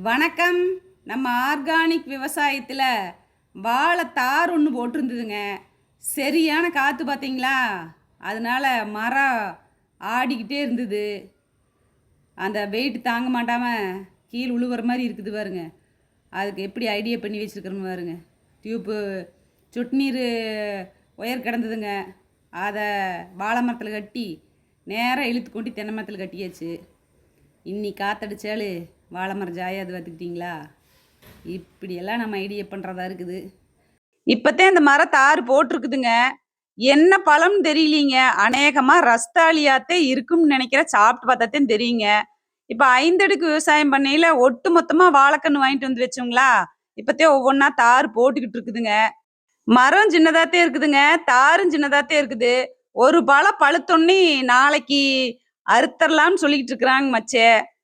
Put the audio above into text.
வணக்கம். நம்ம ஆர்கானிக் விவசாயத்தில் வாழை தார் ஒன்று போட்டிருந்ததுங்க. சரியான காற்று பார்த்தீங்களா அதனால மரம் ஆடிக்கிட்டே இருந்தது. அந்த வெயிட் தாங்க மாட்டாமல் கீழ் உழுவுற மாதிரி இருக்குது பாருங்க. அதுக்கு எப்படி ஐடியா பண்ணி வச்சுருக்கிறோன்னு பாருங்க. டியூப்பு சொட்டு நீர் ஒயர் கிடந்ததுங்க. அதை வாழை மரத்தில் கட்டி நேராக இழுத்து கொண்டு தென்னை மரத்தில் கட்டியாச்சு. இன்னி காத்தடிச்சாலு வாழைமர ஜாயாது பார்த்துக்கிட்டிங்களா இப்படியெல்லாம் நம்ம ஐடியா பண்ணுறதா இருக்குது. இப்போத்தே இந்த மரம் தார் போட்டிருக்குதுங்க. என்ன பழம்னு தெரியலீங்க. அநேகமாக ரஸ்தாலியாத்தே இருக்கும்னு நினைக்கிற சாப்பிட்டு பார்த்தாத்தான் தெரியுங்க. இப்போ ஐந்தடுக்கு விவசாயம் பண்ணையில் ஒட்டு மொத்தமாக வாழைக்கன்று வாங்கிட்டு வந்து வச்சோங்களா இப்போத்தே ஒவ்வொன்றா தார் போட்டுக்கிட்டு இருக்குதுங்க. மரம் சின்னதாத்தே இருக்குதுங்க. தாரும் சின்னதாத்தே இருக்குது. ஒரு பழம் பழுத்தொன்னி நாளைக்கு அறுத்தரலாம்னு சொல்லிக்கிட்டு இருக்கிறாங்க மச்சே.